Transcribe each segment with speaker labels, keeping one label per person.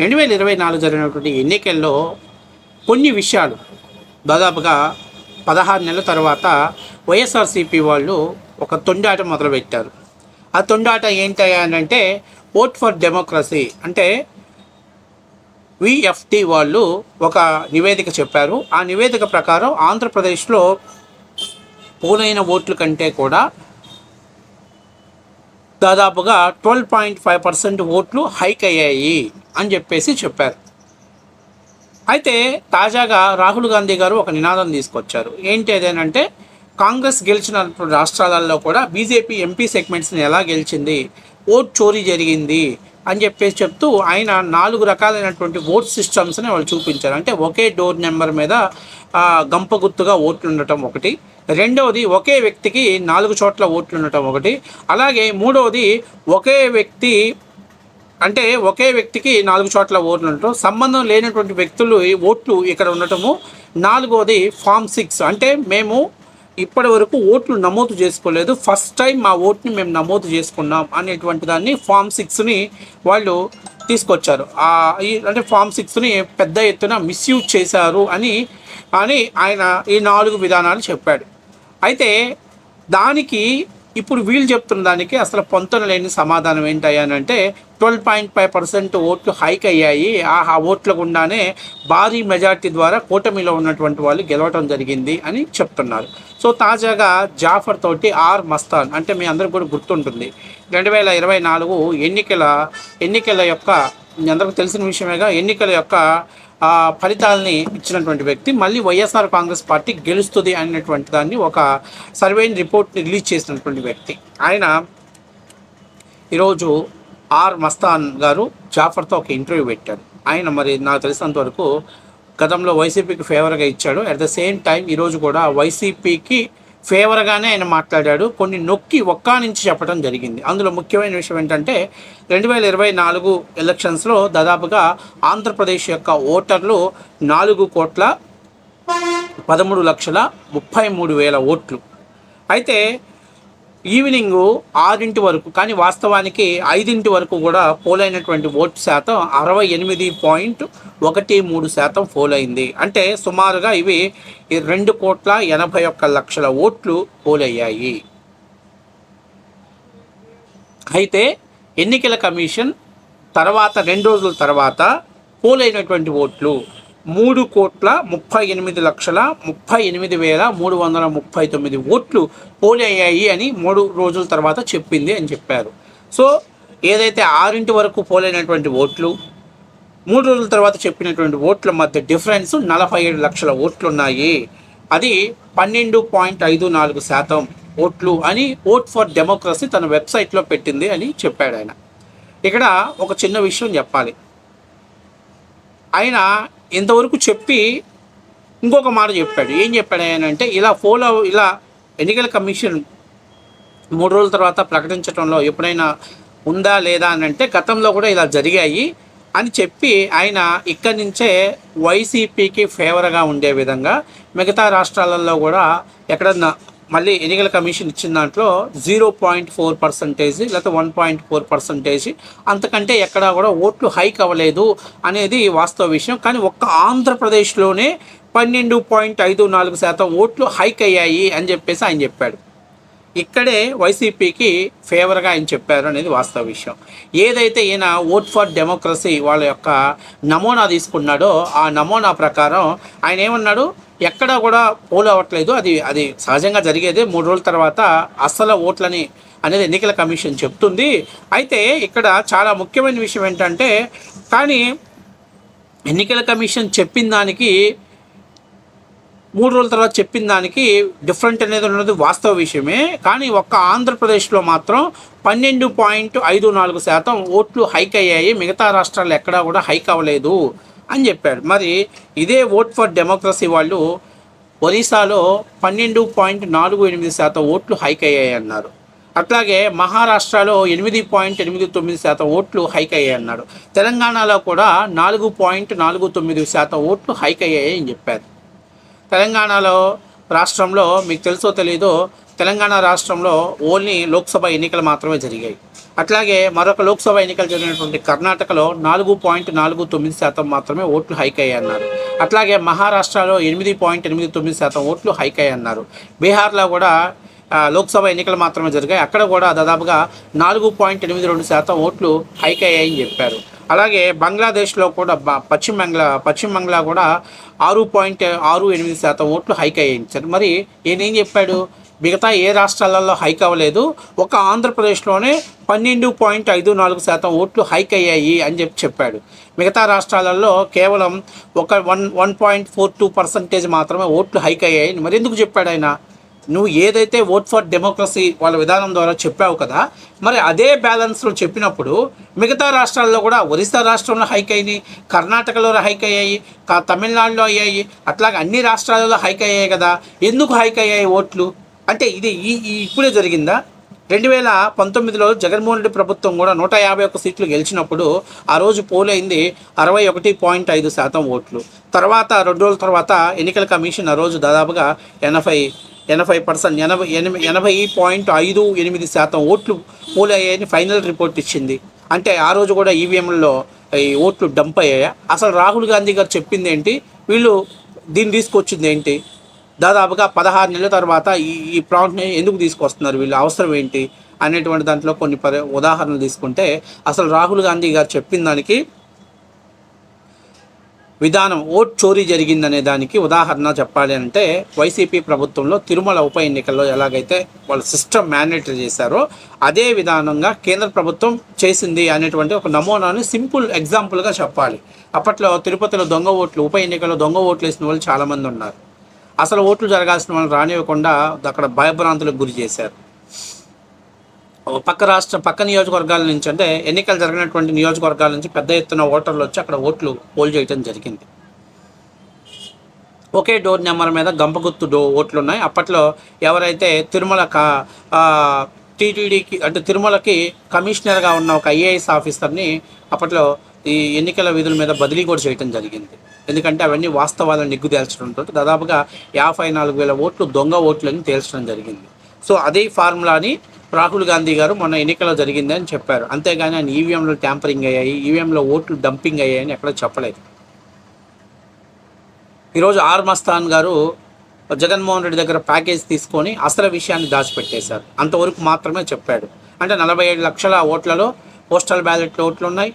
Speaker 1: రెండు వేల ఇరవై నాలుగు జరిగినటువంటి ఎన్నికల్లో కొన్ని విషయాలు దాదాపుగా పదహారు నెలల తర్వాత వైఎస్ఆర్సీపీ వాళ్ళు ఒక తొండాట మొదలుపెట్టారు. ఆ తొండాట ఏంటంటే ఓట్ ఫర్ డెమోక్రసీ అంటే విఎఫ్టి వాళ్ళు ఒక నివేదిక చెప్పారు. ఆ నివేదిక ప్రకారం ఆంధ్రప్రదేశ్లో పోలైన ఓట్ల కంటే కూడా దాదాపుగా ట్వెల్వ్ పాయింట్ ఫైవ్ పర్సెంట్ ఓట్లు హైక్ అయ్యాయి. అని చెప్పేసి చెప్పారు. అయితే తాజాగా రాహుల్ గాంధీ గారు ఒక నినాదం తీసుకొచ్చారు. ఏంటి అదేనంటే కాంగ్రెస్ గెలిచిన రాష్ట్రాలలో కూడా బీజేపీ ఎంపీ సెగ్మెంట్స్ని ఎలా గెలిచింది ఓట్ చోరీ జరిగింది అని చెప్పేసి చెప్తూ ఆయన నాలుగు రకాలైనటువంటి ఓట్ సిస్టమ్స్ని వాళ్ళు చూపించారు. అంటే ఒకే డోర్ నెంబర్ మీద గంప గుర్తుగా ఓట్లు ఉండటం ఒకటి. రెండవది ఒకే వ్యక్తికి నాలుగు చోట్ల ఓట్లు ఉండటం ఒకటి. అలాగే మూడవది ఒకే వ్యక్తి అంటే ఒకే వ్యక్తికి నాలుగు చోట్ల ఓట్లు ఉండటం సంబంధం లేనటువంటి వ్యక్తులు ఈ ఓట్లు ఇక్కడ ఉండటము. నాలుగవది ఫామ్ సిక్స్. అంటే మేము ఇప్పటి వరకు ఓట్లు నమోదు చేసుకోలేదు. ఫస్ట్ టైం మా ఓట్ని మేము నమోదు చేసుకున్నాం అనేటువంటి దాన్ని ఫామ్ సిక్స్ని వాళ్ళు తీసుకొచ్చారు. అంటే ఫామ్ సిక్స్ని పెద్ద ఎత్తున మిస్యూజ్ చేశారు అని అని ఆయన ఈ నాలుగు విధానాలు చెప్పాడు. అయితే దానికి ఇప్పుడు వీళ్ళు చెప్తున్న దానికి అసలు పొంతన లేని సమాధానం ఏంటయ్యానంటే ట్వెల్వ్ పాయింట్ ఫైవ్ పర్సెంట్ ఓట్లు హైక్ అయ్యాయి. ఆ ఆ ఓట్ల గుండానే భారీ మెజార్టీ ద్వారా కూటమిలో ఉన్నటువంటి వాళ్ళు గెలవటం జరిగింది అని చెప్తున్నారు. సో తాజాగా జాఫర్ తోటి ఆర్ మస్తాన్ అంటే మీ అందరికి కూడా గుర్తుంటుంది. రెండు వేల ఇరవై నాలుగు ఎన్నికల ఎన్నికల యొక్క మీ అందరికీ తెలిసిన విషయమేగా ఎన్నికల యొక్క ఫలితాలని ఇచ్చినటువంటి వ్యక్తి మళ్ళీ వైఎస్ఆర్ కాంగ్రెస్ పార్టీ గెలుస్తుంది అనేటువంటి దాన్ని ఒక సర్వేని రిపోర్ట్ని రిలీజ్ చేసినటువంటి వ్యక్తి. ఆయన ఈరోజు ఆర్ మస్తాన్ గారు జాఫర్తో ఒక ఇంటర్వ్యూ పెట్టారు. ఆయన మరి నాకు తెలిసినంత వరకు గతంలో వైసీపీకి ఫేవర్గా ఇచ్చాడు. అట్ ద సేమ్ టైం ఈరోజు కూడా వైసీపీకి ఫేవర్గానే ఆయన మాట్లాడాడు. కొన్ని నొక్కి ఒక్కా నుంచి చెప్పడం జరిగింది. అందులో ముఖ్యమైన విషయం ఏంటంటే రెండు వేల ఇరవై నాలుగు ఎలక్షన్స్లో దాదాపుగా ఆంధ్రప్రదేశ్ యొక్క ఓటర్లు నాలుగు కోట్ల పదమూడు లక్షల ముప్పై మూడు వేల ఓట్లు. అయితే ఈవినింగ్ ఆరింటి వరకు కానీ వాస్తవానికి ఐదింటి వరకు కూడా పోలైనటువంటి ఓటు శాతం అరవై ఎనిమిది పాయింట్ ఒకటి మూడు శాతం పోలైంది. అంటే సుమారుగా ఇవి రెండు కోట్ల ఎనభై ఒక్క లక్షల ఓట్లు పోలయ్యాయి. అయితే ఎన్నికల కమిషన్ తర్వాత రెండు రోజుల తర్వాత పోలైనటువంటి ఓట్లు మూడు కోట్ల ముప్పై ఎనిమిది లక్షల ముప్పై ఎనిమిది వేల మూడు వందల ముప్పై తొమ్మిది ఓట్లు పోలయ్యాయి అని మూడు రోజుల తర్వాత చెప్పింది అని చెప్పారు. సో ఏదైతే ఆరింటి వరకు పోలైనటువంటి ఓట్లు మూడు రోజుల తర్వాత చెప్పినటువంటి ఓట్ల మధ్య డిఫరెన్స్ నలభై ఏడు లక్షల ఓట్లు ఉన్నాయి అది పన్నెండు పాయింట్ ఐదు నాలుగు శాతం ఓట్లు అని ఓట్ ఫర్ డెమోక్రసీ తన వెబ్సైట్లో పెట్టింది అని చెప్పాడు ఆయన. ఇక్కడ ఒక చిన్న విషయం చెప్పాలి. ఆయన ఇంతవరకు చెప్పి ఇంకొక మాట చెప్పాడు. ఏం చెప్పాడు అంటే ఇలా ఫోలో ఇలా ఎన్నికల కమిషన్ మూడు రోజుల తర్వాత ప్రకటించడంలో ఎప్పుడైనా ఉందా లేదా అని అంటే గతంలో కూడా ఇలా జరిగాయి అని చెప్పి ఆయన ఇక్కడి నుంచే వైసీపీకి ఫేవర్గా ఉండే విధంగా మిగతా రాష్ట్రాలలో కూడా ఎక్కడన్నా మళ్ళీ ఎన్నికల కమిషన్ ఇచ్చిన దాంట్లో జీరో పాయింట్ ఫోర్ పర్సంటేజ్ లేకపోతే వన్ పాయింట్ ఫోర్ పర్సంటేజ్ అంతకంటే ఎక్కడా కూడా ఓట్లు హైక్ అవ్వలేదు అనేది వాస్తవ విషయం. కానీ ఒక్క ఆంధ్రప్రదేశ్లోనే పన్నెండు పాయింట్ ఐదు నాలుగు శాతం ఓట్లు హైక్ అయ్యాయి అని చెప్పేసి ఆయన చెప్పాడు. ఇక్కడే వైసీపీకి ఫేవర్గా ఆయన చెప్పారు అనేది వాస్తవ విషయం. ఏదైతే ఈయన ఓట్ ఫర్ డెమోక్రసీ వాళ్ళ యొక్క నమూనా తీసుకున్నాడో ఆ నమూనా ప్రకారం ఆయన ఏమన్నాడు? ఎక్కడా కూడా పోల్ అవ్వట్లేదు. అది అది సహజంగా జరిగేదే. మూడు రోజుల తర్వాత అస్సల ఓట్లని అనేది ఎన్నికల కమిషన్ చెప్తుంది. అయితే ఇక్కడ చాలా ముఖ్యమైన విషయం ఏంటంటే కానీ ఎన్నికల కమిషన్ చెప్పిన దానికి మూడు రోజుల తర్వాత చెప్పిన దానికి డిఫరెంట్ అనేది ఉన్నది వాస్తవ విషయమే. కానీ ఒక్క ఆంధ్రప్రదేశ్లో మాత్రం పన్నెండు పాయింట్ ఐదు నాలుగు శాతం ఓట్లు హైక్ అయ్యాయి. మిగతా రాష్ట్రాలు ఎక్కడా కూడా హైక్ అవ్వలేదు. అని చెప్పాడు మరి ఇదే ఓట్ ఫర్ డెమోక్రసీ వాళ్ళు ఒరిస్సాలో పన్నెండు పాయింట్ నాలుగు ఎనిమిది శాతం ఓట్లు హైక్ అయ్యాయి అన్నారు అట్లాగే మహారాష్ట్రలో ఎనిమిది పాయింట్ ఎనిమిది తొమ్మిది శాతం ఓట్లు హైక్ అయ్యాయి అన్నాడు తెలంగాణలో కూడా నాలుగు పాయింట్ నాలుగు తొమ్మిది శాతం ఓట్లు హైక్ అయ్యాయి అని చెప్పారు. తెలంగాణలో రాష్ట్రంలో మీకు తెలుసో తెలీదో తెలంగాణ రాష్ట్రంలో ఓన్లీ లోక్సభ ఎన్నికలు మాత్రమే జరిగాయి. అట్లాగే మరొక లోక్సభ ఎన్నికలు జరిగినటువంటి కర్ణాటకలో నాలుగు పాయింట్ నాలుగు తొమ్మిది శాతం మాత్రమే ఓట్లు హైక్ అయ్యాయి అన్నారు అట్లాగే మహారాష్ట్రలో ఎనిమిది పాయింట్ ఎనిమిది తొమ్మిది శాతం ఓట్లు హైక్ అయ్యాయి అన్నారు బీహార్లో కూడా లోక్సభ ఎన్నికలు మాత్రమే జరిగాయి. అక్కడ కూడా దాదాపుగా నాలుగు పాయింట్ ఎనిమిది రెండు శాతం ఓట్లు హైక్ అయ్యాయని చెప్పారు. అలాగే బంగ్లాదేశ్లో కూడా పశ్చిమ బంగ్లా పశ్చిమ బంగ్లా కూడా ఆరు పాయింట్ ఆరు ఎనిమిది శాతం ఓట్లు హైక్ అయ్యించారు మరి ఈయన ఏం చెప్పాడు? మిగతా ఏ రాష్ట్రాలలో హైక్ అవ్వలేదు. ఒక ఆంధ్రప్రదేశ్లోనే పన్నెండు పాయింట్ ఐదు నాలుగు శాతం ఓట్లు హైక్ అయ్యాయి అని చెప్పి చెప్పాడు. మిగతా రాష్ట్రాలలో కేవలం ఒక one one point four two percentage మాత్రమే ఓట్లు హైక్ అయ్యాయి. మరి ఎందుకు చెప్పాడు ఆయన? నువ్వు ఏదైతే ఓట్ ఫర్ డెమోక్రసీ వాళ్ళ విధానం ద్వారా చెప్పావు కదా మరి అదే బ్యాలెన్స్లో చెప్పినప్పుడు మిగతా రాష్ట్రాల్లో కూడా ఒరిస్సా రాష్ట్రంలో హైక్ అయినాయి కర్ణాటకలో హైక్ అయ్యాయి కా- తమిళనాడులో అయ్యాయి అట్లాగే అన్ని రాష్ట్రాలలో హైక్ అయ్యాయి కదా. ఎందుకు హైక్ అయ్యాయి ఓట్లు? అంటే ఇది ఈ ఇప్పుడే జరిగిందా? రెండు వేల పంతొమ్మిదిలో జగన్మోహన్ రెడ్డి ప్రభుత్వం కూడా నూట యాభై ఒక్క సీట్లు గెలిచినప్పుడు ఆ రోజు పోల్ అయింది అరవై ఒకటి పాయింట్ ఐదు శాతం ఓట్లు. తర్వాత రెండు రోజుల తర్వాత ఎన్నికల కమిషన్ ఆ రోజు దాదాపుగా ఎనభై ఎనభై పర్సెంట్ ఎనభై ఎనభై ఎనభై పాయింట్ ఐదు ఎనిమిది శాతం ఓట్లు పోల్ అయ్యాయని ఫైనల్ రిపోర్ట్ ఇచ్చింది. అంటే ఆ రోజు కూడా ఈవీఎంలలో ఈ ఓట్లు డంప్ అయ్యాయా? అసలు రాహుల్ గాంధీ గారు చెప్పింది ఏంటి వీళ్ళు దీన్ని తీసుకొచ్చింది ఏంటి దాదాపుగా పదహారు నెలల తర్వాత ఈ ఈ ప్రాంట్ని ఎందుకు తీసుకొస్తున్నారు? వీళ్ళు అవసరం ఏంటి? అనేటువంటి దాంట్లో కొన్ని పరి ఉదాహరణలు తీసుకుంటే అసలు రాహుల్ గాంధీ గారు చెప్పిన దానికి విధానం ఓట్ చోరీ జరిగిందనే దానికి ఉదాహరణ చెప్పాలి అంటే వైసీపీ ప్రభుత్వంలో తిరుమల ఉప ఎన్నికల్లో ఎలాగైతే వాళ్ళు సిస్టమ్ మ్యాండేటరీ చేశారో అదే విధానంగా కేంద్ర ప్రభుత్వం చేసింది అనేటువంటి ఒక నమూనాని సింపుల్ ఎగ్జాంపుల్గా చెప్పాలి. అప్పట్లో తిరుపతిలో దొంగ ఓట్లు ఉప ఎన్నికల్లో దొంగ ఓట్లు వేసిన వాళ్ళు చాలామంది ఉన్నారు. అసలు ఓట్లు జరగాల్సిన వాళ్ళు రానివ్వకుండా అక్కడ భయభ్రాంతులకు గురి చేశారు. పక్క రాష్ట్ర పక్క నియోజకవర్గాల నుంచి అంటే ఎన్నికలు జరిగినటువంటి నియోజకవర్గాల నుంచి పెద్ద ఎత్తున ఓటర్లు వచ్చి అక్కడ ఓట్లు పోల్ చేయడం జరిగింది. ఒకే డోర్ నెంబర్ మీద గంపగుత్తు డో ఓట్లు ఉన్నాయి అప్పట్లో ఎవరైతే తిరుమల కా టీటీడీకి అంటే తిరుమలకి కమిషనర్గా ఉన్న ఒక ఐఏఎస్ ఆఫీసర్ని అప్పట్లో ఈ ఎన్నికల విధుల మీద బదిలీ కూడా చేయడం జరిగింది. ఎందుకంటే అవన్నీ వాస్తవాలను నిగ్గు తేల్చడంతో దాదాపుగా యాభై నాలుగు వేల ఓట్లు దొంగ ఓట్లని తేల్చడం జరిగింది. సో అదే ఫార్ములాని రాహుల్ గాంధీ గారు మొన్న ఎన్నికల్లో జరిగింది అని చెప్పారు. అంతేగాని ఆయన ఈవీఎంలో ట్యాంపరింగ్ అయ్యాయి ఈవీఎంలో ఓట్లు డంపింగ్ అయ్యాయని ఎక్కడ చెప్పలేదు. ఈరోజు ఆర్ మస్తాన్ గారు జగన్మోహన్ రెడ్డి దగ్గర ప్యాకేజ్ తీసుకొని అసలు విషయాన్ని దాచిపెట్టేశారు. అంతవరకు మాత్రమే చెప్పాడు. అంటే నలభై ఏడు లక్షల ఓట్లలో పోస్టల్ బ్యాలెట్లో ఓట్లు ఉన్నాయి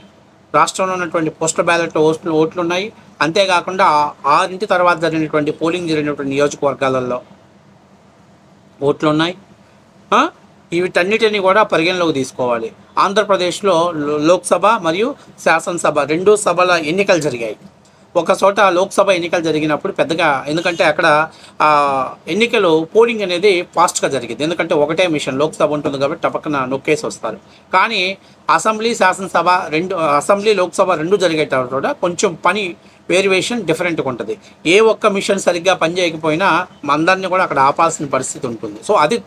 Speaker 1: రాష్ట్రంలో ఉన్నటువంటి పోస్టల్ బ్యాలెట్ ఓట్లు ఓట్లు ఉన్నాయి అంతేకాకుండా ఆరింటి తర్వాత జరిగినటువంటి పోలింగ్ జరిగినటువంటి నియోజకవర్గాలలో ఓట్లు ఉన్నాయి వీటన్నిటిని కూడా పరిగణలోకి తీసుకోవాలి. ఆంధ్రప్రదేశ్లో లోక్సభ మరియు శాసనసభ రెండు సభల ఎన్నికలు జరిగాయి. ఒక చోట లోక్సభ ఎన్నికలు జరిగినప్పుడు పెద్దగా ఎందుకంటే అక్కడ ఎన్నికలు పోలింగ్ అనేది ఫాస్ట్గా జరిగింది. ఎందుకంటే ఒకటే మిషన్ లోక్సభ ఉంటుంది కాబట్టి టపక్కన నొక్కేసి వస్తారు. కానీ అసెంబ్లీ శాసనసభ రెండు అసెంబ్లీ లోక్సభ రెండు జరిగేటప్పుడు కూడా కొంచెం పని వేరియేషన్ డిఫరెంట్గా ఉంటుంది. ఏ ఒక్క మిషన్ సరిగ్గా పనిచేయకపోయినా మందరిని కూడా అక్కడ ఆపాల్సిన పరిస్థితి ఉంటుంది. సో అది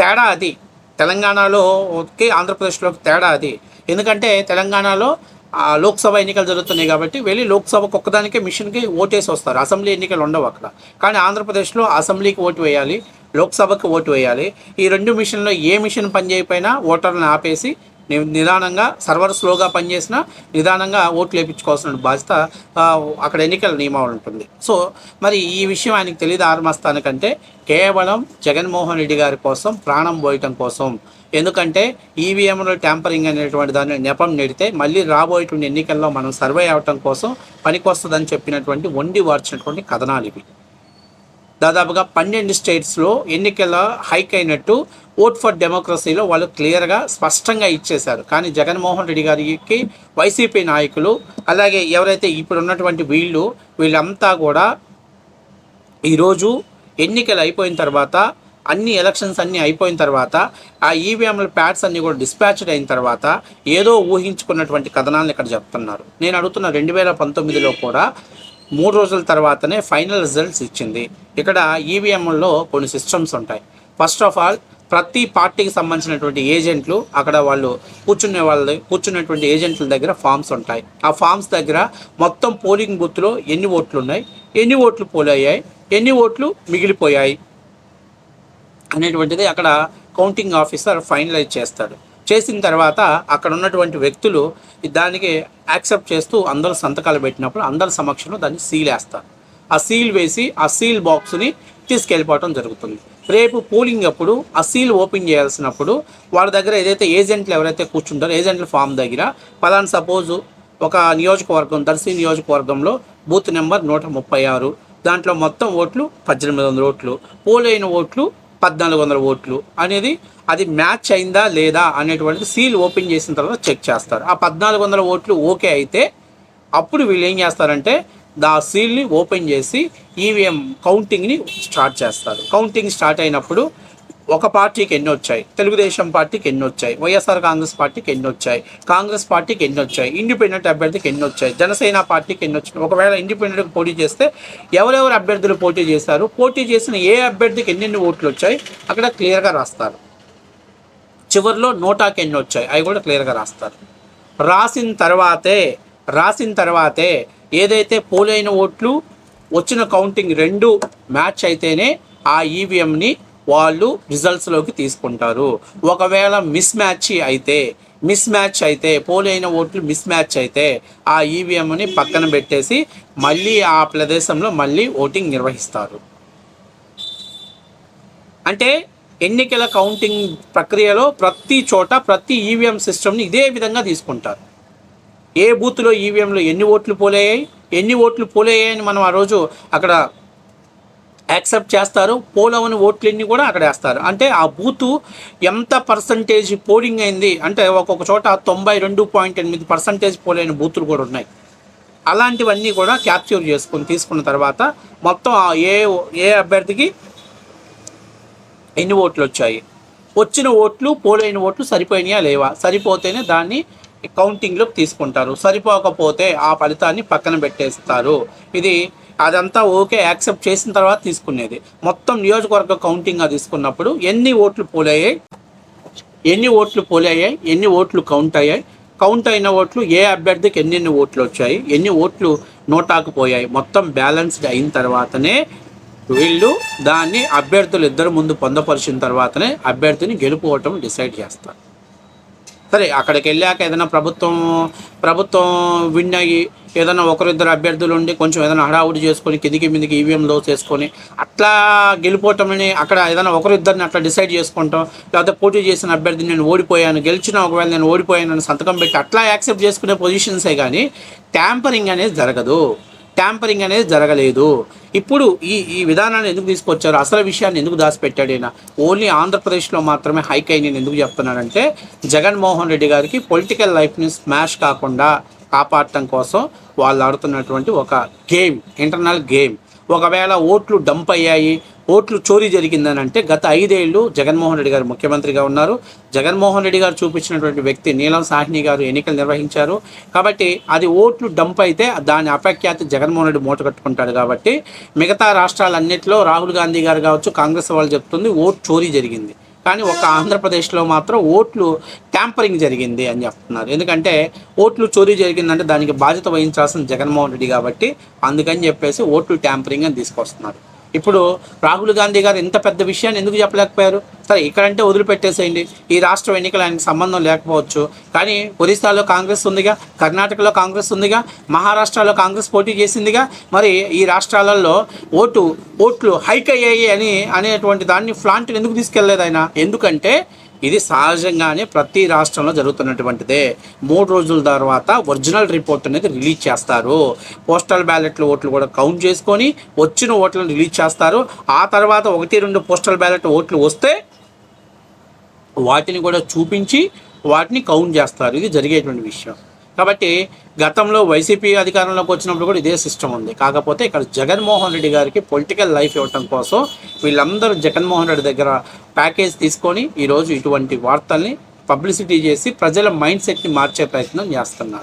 Speaker 1: తేడా అది. తెలంగాణలోకి ఆంధ్రప్రదేశ్లోకి తేడా అది. ఎందుకంటే తెలంగాణలో లోక్సభ ఎన్నికలు జరుగుతున్నాయి కాబట్టి వెళ్ళి లోక్సభకు ఒక్కదానికే మిషన్కి ఓటేసి వస్తారు. అసెంబ్లీ ఎన్నికలు ఉండవు అక్కడ. కానీ ఆంధ్రప్రదేశ్లో అసెంబ్లీకి ఓటు వేయాలి లోక్సభకు ఓటు వేయాలి. ఈ రెండు మిషన్లో ఏ మిషన్ పనిచేయకపోయినా ఓటర్లను ఆపేసి నిదానంగా సర్వర్ స్లోగా పనిచేసినా నిదానంగా ఓట్లు వేయించుకోవాల్సిన బాధ్యత అక్కడ ఎన్నికల నియమావళి ఉంటుంది. సో మరి ఈ విషయం ఆయనకు తెలియదు ఆరంభస్థానికంటే కేవలం జగన్మోహన్ రెడ్డి గారి కోసం ప్రాణం పోయటం కోసం ఎందుకంటే ఈవీఎంలో ట్యాంపరింగ్ అనేటువంటి దాన్ని నెపం నెడితే మళ్ళీ రాబోయేటువంటి ఎన్నికల్లో మనం సర్వే అవటం కోసం పనికొస్తుందని చెప్పినటువంటి వండి వార్చినటువంటి కథనాలు ఇవి. దాదాపుగా పన్నెండు స్టేట్స్లో ఎన్నికల హైక్ అయినట్టు ఓట్ ఫర్ డెమోక్రసీలో వాళ్ళు క్లియర్గా స్పష్టంగా ఇచ్చేశారు. కానీ జగన్మోహన్ రెడ్డి గారికి వైసీపీ నాయకులు అలాగే ఎవరైతే ఇప్పుడు ఉన్నటువంటి వీళ్ళు వీళ్ళంతా కూడా ఈరోజు ఎన్నికలు అయిపోయిన తర్వాత అన్ని ఎలక్షన్స్ అన్నీ అయిపోయిన తర్వాత ఆ ఈవీఎంల ప్యాడ్స్ అన్నీ కూడా డిస్పాచ్డ్ అయిన తర్వాత ఏదో ఊహించుకున్నటువంటి కథనాలను ఇక్కడ చెప్తున్నారు. నేను అడుగుతున్న రెండు వేల పంతొమ్మిదిలో కూడా మూడు రోజుల తర్వాతనే ఫైనల్ రిజల్ట్స్ ఇచ్చింది. ఇక్కడ ఈవీఎంలో కొన్ని సిస్టమ్స్ ఉంటాయి. ఫస్ట్ ఆఫ్ ఆల్ ప్రతి పార్టీకి సంబంధించినటువంటి ఏజెంట్లు అక్కడ వాళ్ళు కూర్చునే వాళ్ళ కూర్చున్నటువంటి ఏజెంట్ల దగ్గర ఫామ్స్ ఉంటాయి. ఆ ఫామ్స్ దగ్గర మొత్తం పోలింగ్ బూత్లో ఎన్ని ఓట్లు ఉన్నాయి ఎన్ని ఓట్లు పోలయ్యాయి ఎన్ని ఓట్లు మిగిలిపోయాయి. అనేటువంటిది అక్కడ కౌంటింగ్ ఆఫీసర్ ఫైనలైజ్ చేస్తాడు. చేసిన తర్వాత అక్కడ ఉన్నటువంటి వ్యక్తులు దానికి యాక్సెప్ట్ చేస్తూ అందరూ సంతకాలు పెట్టినప్పుడు అందరి సమక్షంలో దాన్ని సీల్ వేస్తారు. ఆ సీల్ వేసి ఆ సీల్ బాక్స్ని తీసుకెళ్ళిపోవటం జరుగుతుంది. రేపు పోలింగ్ అప్పుడు ఆ సీల్ ఓపెన్ చేయాల్సినప్పుడు వాళ్ళ దగ్గర ఏదైతే ఏజెంట్లు ఎవరైతే కూర్చుంటారో ఏజెంట్ల ఫామ్ దగ్గర పలానా సపోజు ఒక నియోజకవర్గం దర్శి నియోజకవర్గంలో బూత్ నెంబర్ నూట ముప్పై ఆరు. దాంట్లో మొత్తం ఓట్లు పద్దెనిమిది వందల ఓట్లు పోలైన ఓట్లు పద్నాలుగు వందల ఓట్లు అనేది అది మ్యాచ్ అయిందా లేదా అనేటువంటిది సీల్ ఓపెన్ చేసిన తర్వాత చెక్ చేస్తారు. ఆ పద్నాలుగు వందల ఓట్లు ఓకే అయితే అప్పుడు వీళ్ళు ఏం చేస్తారంటే దా సీల్ని ఓపెన్ చేసి ఈవీఎం కౌంటింగ్ని స్టార్ట్ చేస్తారు. కౌంటింగ్ స్టార్ట్ అయినప్పుడు ఒక పార్టీకి ఎన్ని వచ్చాయి? తెలుగుదేశం పార్టీకి ఎన్ని వచ్చాయి? వైఎస్ఆర్ కాంగ్రెస్ పార్టీకి ఎన్ని వచ్చాయి? కాంగ్రెస్ పార్టీకి ఎన్ని వచ్చాయి? ఇండిపెండెంట్ అభ్యర్థికి ఎన్ని వచ్చాయి? జనసేన పార్టీకి ఎన్ని వచ్చాయి? ఒకవేళ ఇండిపెండెంట్కి పోటీ చేస్తే ఎవరెవరు అభ్యర్థులు పోటీ చేశారు? పోటీ చేసిన ఏ అభ్యర్థికి ఎన్నెన్ని ఓట్లు వచ్చాయి? అక్కడ క్లియర్గా రాస్తారు. చివరిలో నోటాకి ఎన్ని వచ్చాయి? అవి కూడా క్లియర్గా రాస్తారు. రాసిన తర్వాతే రాసిన తర్వాతే ఏదైతే పోలైన ఓట్లు వచ్చిన కౌంటింగ్ రెండు మ్యాచ్ అయితేనే ఆ ఈవీఎంని వాళ్ళు రిజల్ట్స్లోకి తీసుకుంటారు. ఒకవేళ మిస్ మ్యాచ్ అయితే మిస్ మ్యాచ్ అయితే పోలైన ఓట్లు మిస్ మ్యాచ్ అయితే ఆ ఈవీఎంని పక్కన పెట్టేసి మళ్ళీ ఆ ప్రదేశంలో మళ్ళీ ఓటింగ్ నిర్వహిస్తారు. అంటే ఎన్నికల కౌంటింగ్ ప్రక్రియలో ప్రతి చోట ప్రతి ఈవీఎం సిస్టమ్ని ఇదే విధంగా తీసుకుంటారు. ఏ బూత్లో ఈవీఎంలో ఎన్ని ఓట్లు పోలేయాయి ఎన్ని ఓట్లు పోలేయాయని మనం ఆ రోజు అక్కడ యాక్సెప్ట్ చేస్తారు పోలవని ఓట్లన్నీ కూడా అక్కడ వేస్తారు. అంటే ఆ బూత్ ఎంత పర్సంటేజ్ పోలింగ్ అయింది? అంటే ఒక్కొక్క చోట తొంభై రెండు పాయింట్ ఎనిమిది పర్సంటేజ్ పోలైన బూతులు కూడా ఉన్నాయి. అలాంటివన్నీ కూడా క్యాప్చర్ చేసుకొని తీసుకున్న తర్వాత మొత్తం ఆ ఏ ఏ అభ్యర్థికి ఎన్ని ఓట్లు వచ్చాయి? వచ్చిన ఓట్లు పోలైన ఓట్లు సరిపోయినాయా లేవా? సరిపోతేనే దాన్ని కౌంటింగ్లోకి తీసుకుంటారు. సరిపోకపోతే ఆ ఫలితాన్ని పక్కన పెట్టేస్తారు. ఇది అదంతా ఓకే యాక్సెప్ట్ చేసిన తర్వాత తీసుకునేది. మొత్తం నియోజకవర్గ కౌంటింగ్గా తీసుకున్నప్పుడు ఎన్ని ఓట్లు పోలయ్యాయి ఎన్ని ఓట్లు పోలయ్యాయి ఎన్ని ఓట్లు కౌంట్ అయ్యాయి కౌంట్ అయిన ఓట్లు ఏ అభ్యర్థికి ఎన్నెన్ని ఓట్లు వచ్చాయి ఎన్ని ఓట్లు నోటాకుపోయాయి మొత్తం బ్యాలెన్స్డ్ అయిన తర్వాతనే వీళ్ళు దాన్ని అభ్యర్థులు ఇద్దరు ముందు పొందపరిచిన తర్వాతనే అభ్యర్థిని గెలుపుకోవటం డిసైడ్ చేస్తారు. సరే అక్కడికి వెళ్ళాక ఏదైనా ప్రభుత్వం ప్రభుత్వం విన్ అయ్యి ఏదైనా ఒకరిద్దరు అభ్యర్థులు ఉండి కొంచెం ఏదైనా హడావుడి చేసుకొని కిందికి మీదికి ఈవీఎంలో చేసుకొని అట్లా గెలిపోవటమని అక్కడ ఏదైనా ఒకరిద్దరిని అట్లా డిసైడ్ చేసుకుంటాం. లేకపోతే పోటీ చేసిన అభ్యర్థిని నేను ఓడిపోయాను గెలిచిన ఒకవేళ నేను ఓడిపోయాను సంతకం పెట్టి అట్లా యాక్సెప్ట్ చేసుకునే పొజిషన్సే కానీ ట్యాంపరింగ్ అనేది జరగదు. ట్యాంపరింగ్ అనేది జరగలేదు. ఇప్పుడు ఈ ఈ విధానాన్ని ఎందుకు తీసుకొచ్చారు? అసలు విషయాన్ని ఎందుకు దాచిపెట్టాడు ఈయన? ఓన్లీ ఆంధ్రప్రదేశ్లో మాత్రమే హైక్ అయి నేను ఎందుకు చెప్తున్నానంటే జగన్మోహన్ రెడ్డి గారికి పొలిటికల్ లైఫ్ని స్మాష్ కాకుండా కాపాడటం కోసం వాళ్ళు ఆడుతున్నటువంటి ఒక గేమ్ ఇంటర్నల్ గేమ్. ఒకవేళ ఓట్లు డంప్ అయ్యాయి ఓట్లు చోరీ జరిగిందని అంటే గత ఐదేళ్ళు జగన్మోహన్ రెడ్డి గారు ముఖ్యమంత్రిగా ఉన్నారు. జగన్మోహన్ రెడ్డి గారు చూపించినటువంటి వ్యక్తి నీలం సాహ్ని గారు ఎన్నికలు నిర్వహించారు. కాబట్టి అది ఓట్లు డంప్ అయితే దాని అపఖ్యాతి జగన్మోహన్ రెడ్డి మూట కట్టుకుంటాడు కాబట్టి మిగతా రాష్ట్రాలన్నింటిలో రాహుల్ గాంధీ గారు కావచ్చు కాంగ్రెస్ వాళ్ళు చెప్తుంది ఓట్ చోరీ జరిగింది. కానీ ఒక ఆంధ్రప్రదేశ్లో మాత్రం ఓట్లు ట్యాంపరింగ్ జరిగింది అని చెప్తున్నారు. ఎందుకంటే ఓట్లు చోరీ జరిగిందంటే దానికి బాధ్యత వహించాల్సిన జగన్మోహన్ రెడ్డి కాబట్టి అందుకని చెప్పేసి ఓట్లు ట్యాంపరింగ్ అని తీసుకొస్తున్నారు. ఇప్పుడు రాహుల్ గాంధీ గారు ఇంత పెద్ద విషయాన్ని ఎందుకు చెప్పలేకపోయారు? సరే ఇక్కడంటే వదిలిపెట్టేసేయండి. ఈ రాష్ట్రం ఎన్నికలు ఆయనకు సంబంధం లేకపోవచ్చు. కానీ ఒరిస్సాలో కాంగ్రెస్ ఉందిగా కర్ణాటకలో కాంగ్రెస్ ఉందిగా మహారాష్ట్రలో కాంగ్రెస్ పోటీ చేసిందిగా మరి ఈ రాష్ట్రాలలో ఓటు ఓట్లు హైక్ అయ్యాయి అని అనేటువంటి దాన్ని ఫ్లాంట్ ఎందుకు తీసుకెళ్ళేదు ఆయన ఎందుకంటే ఇది సహజంగానే ప్రతి రాష్ట్రంలో జరుగుతున్నటువంటిదే. మూడు రోజుల తర్వాత ఒరిజినల్ రిపోర్ట్ అనేది రిలీజ్ చేస్తారు. పోస్టల్ బ్యాలెట్ల ఓట్లు కూడా కౌంట్ చేసుకొని వచ్చిన ఓట్లను రిలీజ్ చేస్తారు. ఆ తర్వాత ఒకటి రెండు పోస్టల్ బ్యాలెట్ ఓట్లు వస్తే వాటిని కూడా చూపించి వాటిని కౌంట్ చేస్తారు. ఇది జరిగేటువంటి విషయం. కాబట్టి గతంలో వైసీపీ అధికారంలోకి వచ్చినప్పుడు కూడా ఇదే సిస్టమ్ ఉంది. కాకపోతే ఇక్కడ జగన్మోహన్ రెడ్డి గారికి పొలిటికల్ లైఫ్ ఇవ్వటం కోసం వీళ్ళందరూ జగన్మోహన్ రెడ్డి దగ్గర ప్యాకేజ్ తీసుకొని ఈరోజు ఇటువంటి వార్తల్ని పబ్లిసిటీ చేసి ప్రజల మైండ్ సెట్ని మార్చే ప్రయత్నం చేస్తున్నారు.